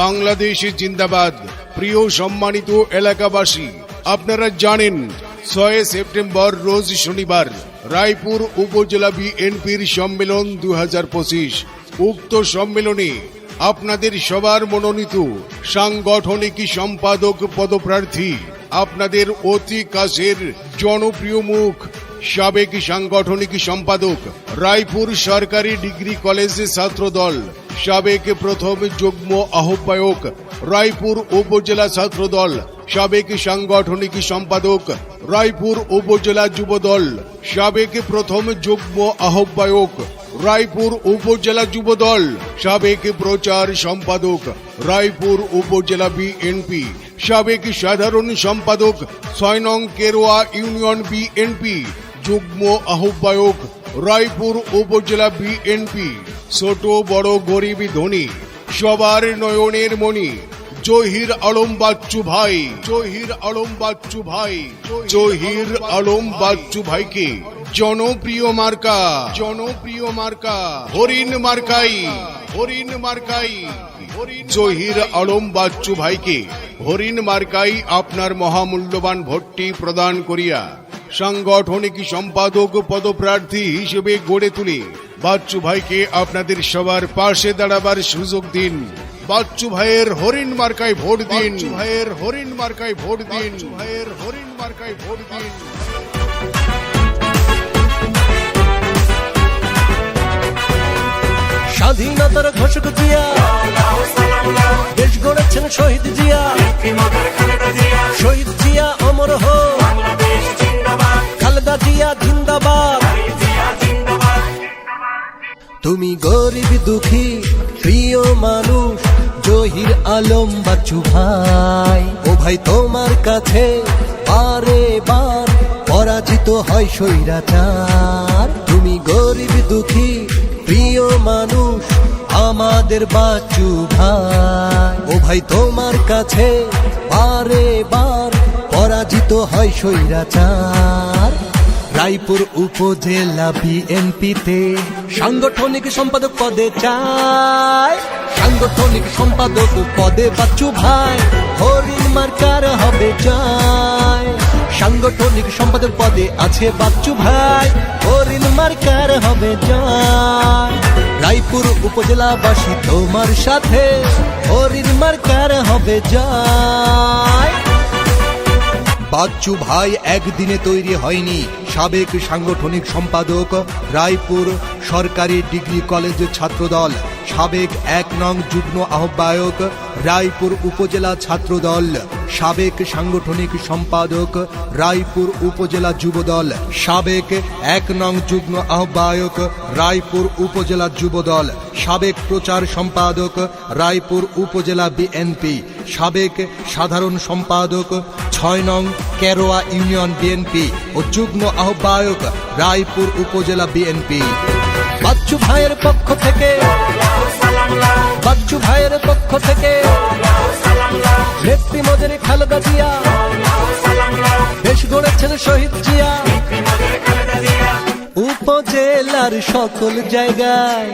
বাংলাদেশ জিন্দাবাদ। প্রিয় সম্মানিত এলাকাবাসী, আপনারা জানেন, ছয় সেপ্টেম্বর রোজ শনিবার রায়পুর উপজেলা বিএনপির সম্মেলন দু হাজার পঁচিশ। উক্ত সম্মেলনে আপনাদের সবার মনোনীত সাংগঠনিক সম্পাদক পদপ্রার্থী, আপনাদের অতি কাছের জনপ্রিয় মুখ, সাবেক সাংগঠনিক সম্পাদক, রায়পুর সরকারি ডিগ্রি কলেজ ছাত্রদল সাবেক প্রথম যুগ্ম আহ্বায়ক রায়পুর উপজেলা ছাত্রদল, সাবেক সাংগঠনিক সম্পাদক রায়পুর উপজেলা যুবদল, সাবেক প্রথম যুগ্ম আহ্বায়ক রায়পুর উপজেলা যুবদল, সাবেক প্রচার সম্পাদক রায়পুর উপজেলা বিএনপি, সাবেক সাধারণ সম্পাদক ছয় নং কেরোয়া ইউনিয়ন বিএনপি, যুগ্ম আহ্বায়ক রায়পুর উপজেলা বিএনপি। ছোট, বড়, গরিব, ধনী, সবার নয়নের মণি। জহির আলম বাচ্চু ভাই জহির আলম বাচ্চু ভাই জহির আলম বাচ্চু ভাইকে। জনপ্রিয় মার্কা জনপ্রিয় মার্কা, হরিণ মার্কাই হরিণ মার্কাই জহির আলম বাচ্চু ভাইকে। হরিণ মার্কাই আপনার মহামূল্যবান ভোটটি প্রদান করিয়া সাংগঠনিক সম্পাদক পদপ্রার্থী হিসেবে গড়ে তুলে বাচ্চু ভাইকে আপনাদের সবার পাশে দাঁড়াবার সুযোগ দিন। বাচ্চু ভাইয়ের হরিণ মার্কায় ভোট দিন। ভাইয়ের হরিণ মার্কায় ভোট দিন। ভাইয়ের হরিণ মার্কায় ভোট দিন। স্বাধীনতার ঘোষক জিয়া দেশ গড়েছেন শহীদ জিয়া। শহীদ জিয়া অমর হো খালেদা জিয়া জিন্দাবাদ। তুমি গরিব দুঃখী, প্রিয় মানুষ, জহির আলম বাচ্চু ভাই। ও ভাই, তোমার কাছে বারে বার পরাজিত হয় স্বৈরাচার। তুমি গরিব দুঃখী, প্রিয় মানুষ, আমাদের বাচ্চু ভাই। ও ভাই, তোমার কাছে বারে বার পরাজিত হয় স্বৈরাচার। রায়পুর উপজেলা বিএনপিতে। সাংগঠনিক সম্পাদক পদে চাই। সাংগঠনিক সম্পাদক পদে বাচ্চু ভাই। হরিণ মার্কার হবে চাই। সাংগঠনিক সম্পাদক পদে আছে বাচ্চু ভাই। হরিণ মার্কার হবে জয় রায়পুর উপজেলাবাসী তোমার সাথে হরিণ মার্কার হবে জয় বাচ্চু ভাই একদিনে তৈরি হয়নি। সাবেক সাংগঠনিক সম্পাদক, রায়পুর সরকারি ডিগ্রি কলেজ ছাত্রদল, সাবেক এক নং যুগ্ম আহ্বায়ক, রায়পুর উপজেলা ছাত্রদল, সাবেক সাংগঠনিক সম্পাদক, রায়পুর উপজেলা যুবদল, সাবেক এক নং যুগ্ম আহ্বায়ক, রায়পুর উপজেলা যুবদল, সাবেক প্রচার সম্পাদক, রায়পুর উপজেলা বিএনপি, সাবেক সাধারণ সম্পাদক ছয় নং কেরোয়া ইউনিয়ন বিএনপি ও যুগ্ম আহ্বায়ক রায়পুর উপজেলা বিএনপি। বাচ্চু ভাইয়ের পক্ষ থেকে বাচ্চু ভাইয়ের পক্ষ থেকে নেত্রী মদের খালেদা জিয়া দেশ গড়েছেন শহীদ জিয়া। উপজেলার সকল জায়গায়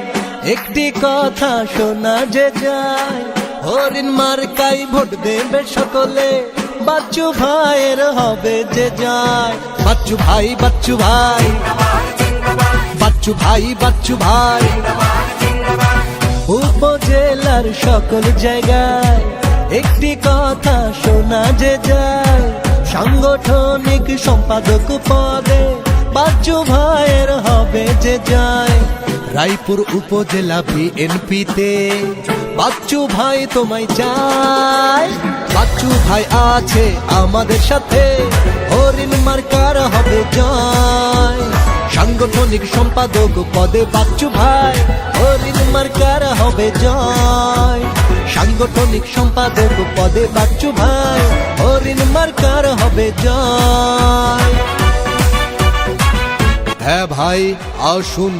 একটি কথা শোনা যে যায়। হরিণ মার্কাই ভোট দেবে সকলে। বাচ্চু ভাইয়ের হবে যে যায়। বাচ্চু ভাই বাচ্চু ভাই। বাচ্চু ভাই বাচ্চু ভাই। উপজেলার সকল জায়গায় একটি কথা শোনা যে যায়। সাংগঠনিক সম্পাদক পদে বাচ্চু ভাইয়ের হবে যে যায়। রায়পুর উপজেলা বিএনপিতে। বাচ্চু ভাই তোমায় চায়। বাচ্চু ভাই আছে আমাদের সাথে। হরিণ মার্কার হবে জয়। সাংগঠনিক সম্পাদক পদে বাচ্চু ভাই হরিণ মার্কার হবে জয়। সাংগঠনিক সম্পাদক পদে বাচ্চু ভাই হরিণ মার্কার হবে জয়। হ্যাঁ ভাই আসুন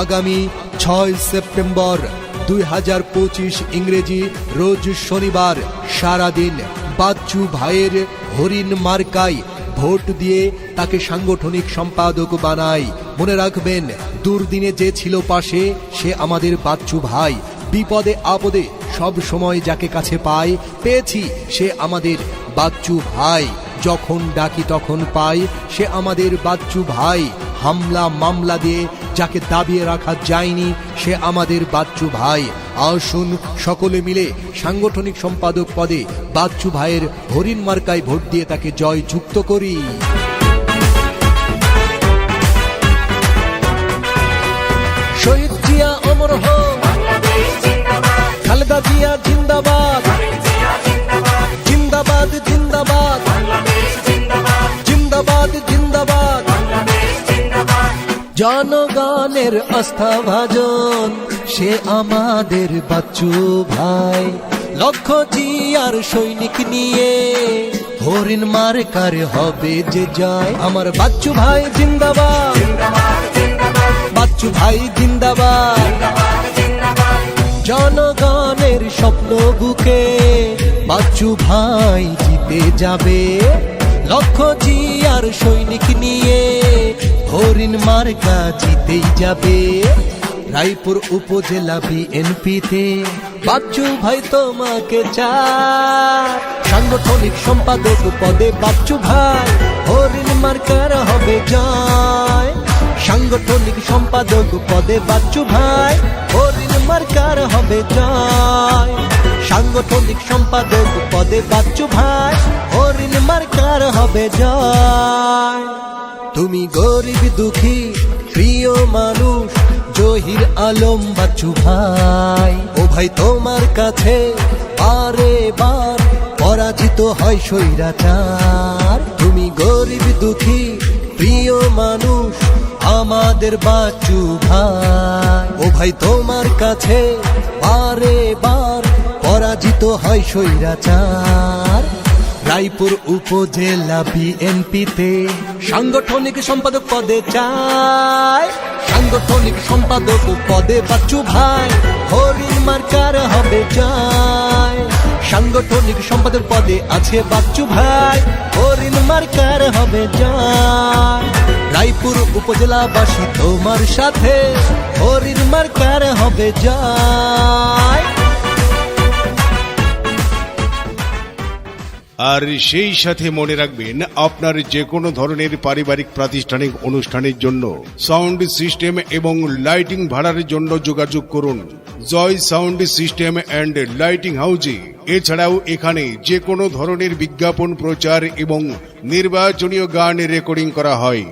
আগামী ছয় সেপ্টেম্বর দুই হাজার পঁচিশ ইংরেজি রোজ শনিবার সারাদিন বাচ্চু ভাইয়ের হরিণ মার্কাই ভোট দিয়ে তাকে সাংগঠনিক সম্পাদক বানাই মনে রাখবেন, দুর্দিনে যে ছিল পাশে, সে আমাদের বাচ্চু ভাই। বিপদে আপদে সব সময় যাকে কাছে পাই পেয়েছি সে আমাদের বাচ্চু ভাই। যখন ডাকি তখন পাই, সে আমাদের বাচ্চু ভাই। হামলা, মামলা দিয়ে যাকে দাবিয়ে রাখা যায়নি, সে আমাদের বাচ্চু ভাই। আসুন সকলে মিলে সাংগঠনিক সম্পাদক পদে বাচ্চু ভাইয়ের হরিণ মার্কায় ভোট দিয়ে তাকে জয় যুক্ত করি। শহীদ জিয়া অমর জিন্দাবাদ। জিন্দাবাদ জিন্দাবাদ। জনগণের আস্থা ভাজন সে আমাদের বাচ্চু ভাই। লক্ষ জিয়ার সৈনিক নিয়ে হরিণ মার্কার হবে যে যায় আমার বাচ্চু ভাই জিন্দাবাদ। বাচ্চু ভাই জিন্দাবাদ। জনগণের স্বপ্ন বুকে বাচ্চু ভাই জিতে যাবে। লক্ষ জিয়ার সৈনিক নিয়ে হরিণ মার্কা জিতেই যাবে। রায়পুর উপজেলা বিএনপিতে। বাচ্চু ভাই তোমাকে চায়। সাংগঠনিক সম্পাদক পদে বাচ্চু ভাই। হরিণ মার্কার হবে জয়। সাংগঠনিক সম্পাদক পদে বাচ্চু ভাই। হরিণ মার্কার হবে জয়। সাংগঠনিক সম্পাদক পদে বাচ্চু ভাই। হরিণ মার্কার হবে জয়। তুমি গরিব দুঃখী, প্রিয় মানুষ, জহির আলম বাচ্চু ভাই। ও ভাই, তোমার কাছে বারে বার পরাজিত হয় স্বৈরাচার। তুমি গরিব দুঃখী, প্রিয় মানুষ, আমাদের বাচ্চু ভাই। ও ভাই, তোমার কাছে বারে বার পরাজিত হয় স্বৈরাচার। রায়পুর উপজেলা বিএনপিতে। সাংগঠনিক সম্পাদক পদে চাই। সাংগঠনিক সম্পাদক পদে বাচ্চু ভাই। হরিণ মার্কার হবে চাই। সাংগঠনিক সম্পাদক পদে আছে বাচ্চু ভাই। হরিণ মার্কার হবে যায় রায়পুর উপজেলাবাসী তোমার সাথে। হরিণ মার্কার হবে যায় আর সেই সাথে মনে রাখবেন, আপনার যে কোনো ধরনের পারিবারিক প্রাতিষ্ঠানিক অনুষ্ঠানের জন্য সাউন্ড সিস্টেম এবং লাইটিং ভাড়ার জন্য যোগাযোগ করুন। Joy sound system and lighting হাউজে। এছাড়াও এখানে যে কোনো ধরনের বিজ্ঞাপন প্রচার এবং নির্বাচনীয় গান রেকর্ডিং করা হয়।